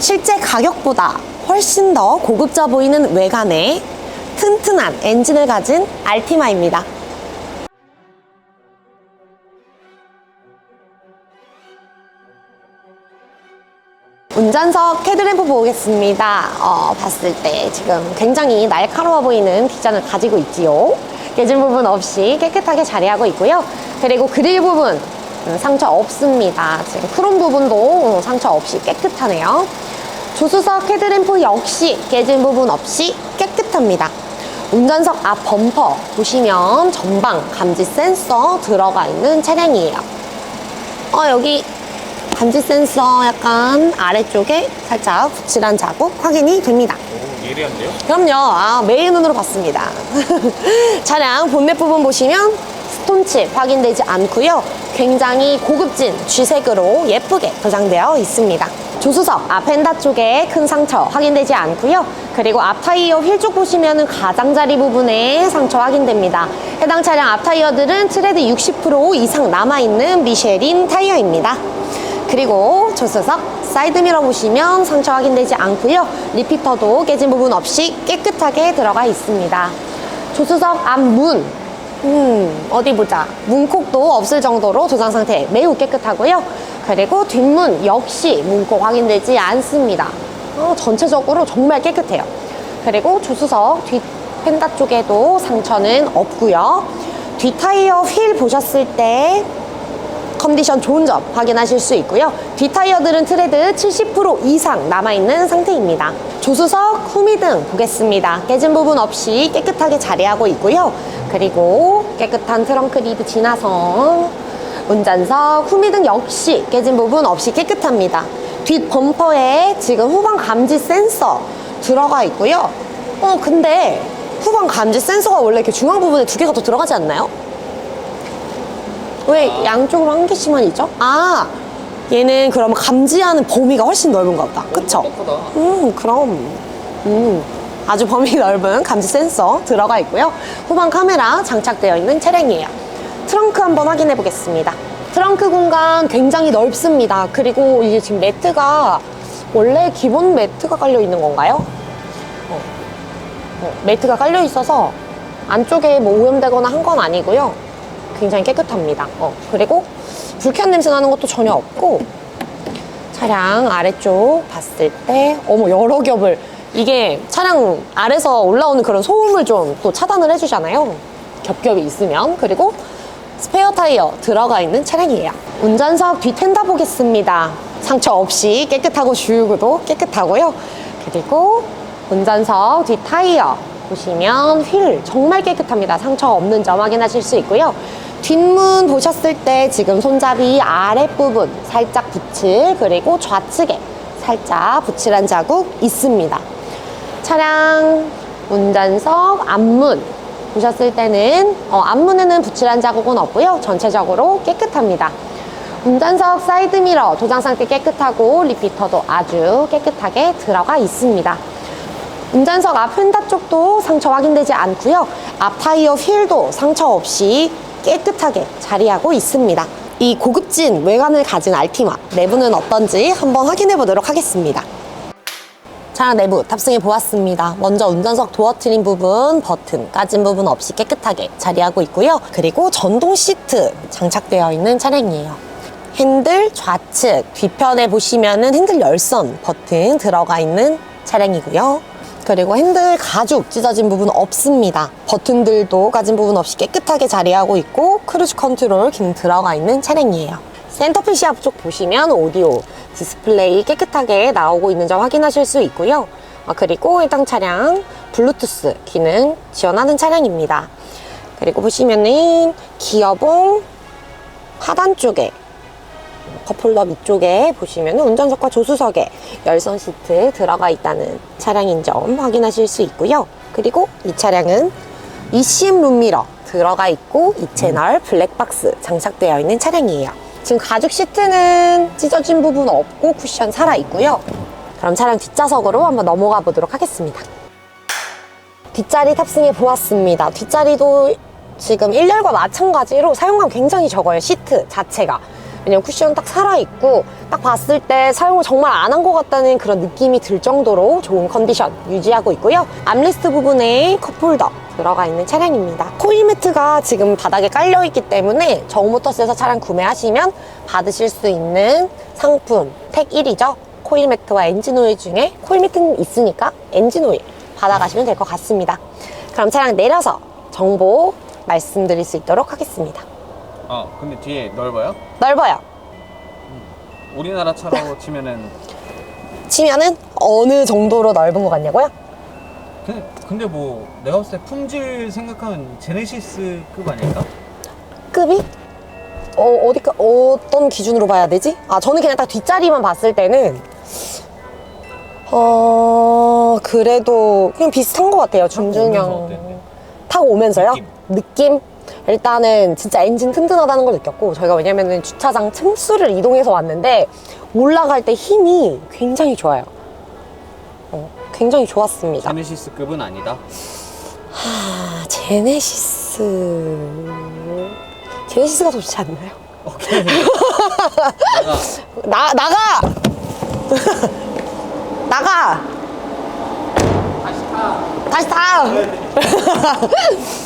실제 가격보다 훨씬 더 고급져 보이는 외관에 튼튼한 엔진을 가진 알티마입니다. 운전석 헤드램프 보겠습니다. 어, 봤을 때 지금 굉장히 날카로워 보이는 디자인을 가지고 있지요. 깨진 부분 없이 깨끗하게 자리하고 있고요. 그리고 그릴 부분 음, 상처 없습니다. 지금 크롬 부분도 어, 상처 없이 깨끗하네요. 조수석 헤드램프 역시 깨진 부분 없이 깨끗합니다. 운전석 앞 범퍼 보시면 전방 감지 센서 들어가 있는 차량이에요. 어, 여기 감지 센서 약간 아래쪽에 살짝 붙이란 자국 확인이 됩니다. 오, 예리한데요? 그럼요. 아, 매일 눈으로 봤습니다. 차량 본넷 부분 보시면 스톤칩 확인되지 않고요. 굉장히 고급진 쥐색으로 예쁘게 도장되어 있습니다. 조수석 앞 펜다 쪽에 큰 상처 확인되지 않고요. 그리고 앞 타이어 휠 쪽 보시면 가장자리 부분에 상처 확인됩니다. 해당 차량 앞 타이어들은 트레드 60% 이상 남아있는 미쉐린 타이어입니다. 그리고 조수석 사이드미러 보시면 상처 확인되지 않고요. 리피터도 깨진 부분 없이 깨끗하게 들어가 있습니다. 조수석 앞문 음, 어디 보자. 문콕도 없을 정도로 도장 상태 매우 깨끗하고요. 그리고 뒷문 역시 문콕 확인되지 않습니다. 어, 전체적으로 정말 깨끗해요. 그리고 조수석 뒷 펜다 쪽에도 상처는 없고요. 뒷 타이어 휠 보셨을 때 컨디션 좋은 점 확인하실 수 있고요. 뒷타이어들은 트레드 70% 이상 남아있는 상태입니다. 조수석 후미등 보겠습니다. 깨진 부분 없이 깨끗하게 자리하고 있고요. 그리고 깨끗한 트렁크 리드 지나선 운전석 후미 등 역시 깨진 부분 없이 깨끗합니다. 뒷 범퍼에 지금 후방 감지 센서 들어가 있고요. 어 근데 후방 감지 센서가 원래 이렇게 중앙 부분에 두 개가 더 들어가지 않나요? 왜 양쪽으로 한 개씩만 있죠? 아, 얘는 그럼 감지하는 범위가 훨씬 넓은가 보다. 그쵸? 크다. 음, 그럼. 음, 아주 범위 넓은 감지 센서 들어가 있고요. 후방 카메라 장착되어 있는 차량이에요. 트렁크 한번 확인해 보겠습니다. 트렁크 공간 굉장히 넓습니다. 그리고 이게 지금 매트가 원래 기본 매트가 깔려 있는 건가요? 어, 어, 매트가 깔려 있어서 안쪽에 뭐 오염되거나 한 건 아니고요. 굉장히 깨끗합니다. 어, 그리고 불쾌한 냄새 나는 것도 전혀 없고 차량 아래쪽 봤을 때 어머 여러 겹을 이게 차량 아래서 올라오는 그런 소음을 좀 또 차단을 해주잖아요. 겹겹이 있으면 그리고 스페어 타이어 들어가 있는 차량이에요. 운전석 뒤 텐다 보겠습니다. 상처 없이 깨끗하고 주유구도 깨끗하고요. 그리고 운전석 뒤 타이어 보시면 휠 정말 깨끗합니다. 상처 없는 점 확인하실 수 있고요. 뒷문 보셨을 때 지금 손잡이 아랫부분 살짝 붙일 그리고 좌측에 살짝 붙이란 자국 있습니다. 차량 운전석 앞문 보셨을 때는 어, 앞문에는 붙이란 자국은 없고요. 전체적으로 깨끗합니다. 운전석 사이드미러 도장 상태 깨끗하고 리피터도 아주 깨끗하게 들어가 있습니다. 운전석 앞 펜다 쪽도 상처 확인되지 않고요. 앞 타이어 휠도 상처 없이 깨끗하게 자리하고 있습니다. 이 고급진 외관을 가진 알티마 내부는 어떤지 한번 확인해 보도록 하겠습니다. 차량 내부 탑승해 보았습니다. 먼저 운전석 도어 트림 부분, 버튼 까진 부분 없이 깨끗하게 자리하고 있고요. 그리고 전동 시트 장착되어 있는 차량이에요. 핸들 좌측 뒤편에 보시면은 핸들 열선 버튼 들어가 있는 차량이고요. 그리고 핸들 가죽 찢어진 부분 없습니다. 버튼들도 까진 부분 없이 깨끗하게 자리하고 있고 크루즈 컨트롤 기능 들어가 있는 차량이에요. 센터피시 앞쪽 보시면 오디오 디스플레이 깨끗하게 나오고 있는 점 확인하실 수 있고요. 아, 그리고 해당 차량 블루투스 기능 지원하는 차량입니다. 그리고 보시면은 기어봉 하단 쪽에 컵홀더 밑쪽에 보시면 운전석과 조수석에 열선 시트 들어가 있다는 차량인 점 확인하실 수 있고요. 그리고 이 차량은 ECM 룸미러 들어가 있고 이 채널 블랙박스 장착되어 있는 차량이에요. 지금 가죽 시트는 찢어진 부분 없고 쿠션 살아 있고요. 그럼 차량 뒷좌석으로 한번 넘어가 보도록 하겠습니다. 뒷자리 탑승해 보았습니다. 뒷자리도 지금 1열과 마찬가지로 사용감 굉장히 적어요. 시트 자체가. 왜냐면 쿠션 딱 살아있고 딱 봤을 때 사용을 정말 안 한 것 같다는 그런 느낌이 들 정도로 좋은 컨디션 유지하고 있고요. 암리스트 부분에 컵홀더 들어가 있는 차량입니다. 코일 매트가 지금 바닥에 깔려 있기 때문에 정모터스에서 차량 구매하시면 받으실 수 있는 상품 택 1이죠. 코일 매트와 엔진 오일 중에 코일 매트는 있으니까 엔진 오일 받아가시면 될 것 같습니다. 그럼 차량 내려서 정보 말씀드릴 수 있도록 하겠습니다. 아 근데 뒤에 넓어요? 넓어요. 우리나라 차로 치면은 치면은 어느 정도로 넓은 것 같냐고요? 근데, 근데 뭐 내가 봤을 때 품질 생각하면 제네시스급 아닐까? 급이? 어, 어디, 어떤 기준으로 봐야 되지? 아, 저는 그냥 딱 뒷자리만 봤을 때는, 어, 그래도 그냥 비슷한 것 같아요. 중중형. 타고 오면서요? 느낌. 일단은 진짜 엔진 튼튼하다는 걸 느꼈고, 저희가 왜냐면은 주차장 층수를 이동해서 왔는데, 올라갈 때 힘이 굉장히 좋아요. 어, 굉장히 좋았습니다. 제네시스급은 아니다. 아, 제네시스. 제네시스가 더 좋지 않나요? 오케이. 나, 내가 나가! 나가! 다시 타!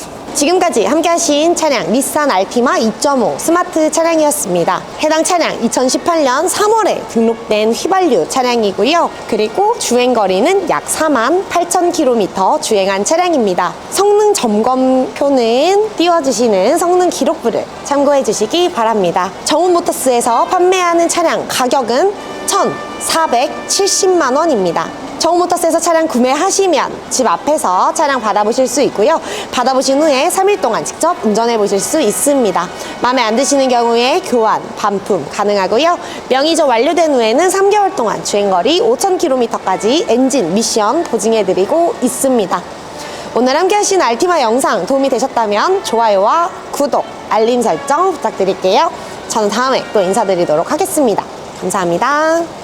지금까지 함께 하신 차량 닛산 알티마 2.5 스마트 차량이었습니다. 해당 차량 2018년 3월에 등록된 휘발유 차량이고요. 그리고 주행거리는 약 4만 8천 킬로미터 주행한 차량입니다. 성능 점검표는 띄워주시는 성능 기록부를 참고해 주시기 바랍니다. 정훈모터스에서 판매하는 차량 가격은 1,470만 원입니다. 정모터스에서 차량 구매하시면 집 앞에서 차량 받아보실 수 있고요. 받아보신 후에 3일 동안 직접 운전해 보실 수 있습니다. 마음에 안 드시는 경우에 교환, 반품 가능하고요. 명의조 완료된 후에는 3개월 동안 주행거리 5,000km까지 엔진 미션 보증해 드리고 있습니다. 오늘 함께 하신 알티마 영상 도움이 되셨다면 좋아요와 구독, 알림 설정 부탁드릴게요. 저는 다음에 또 인사드리도록 하겠습니다. 감사합니다.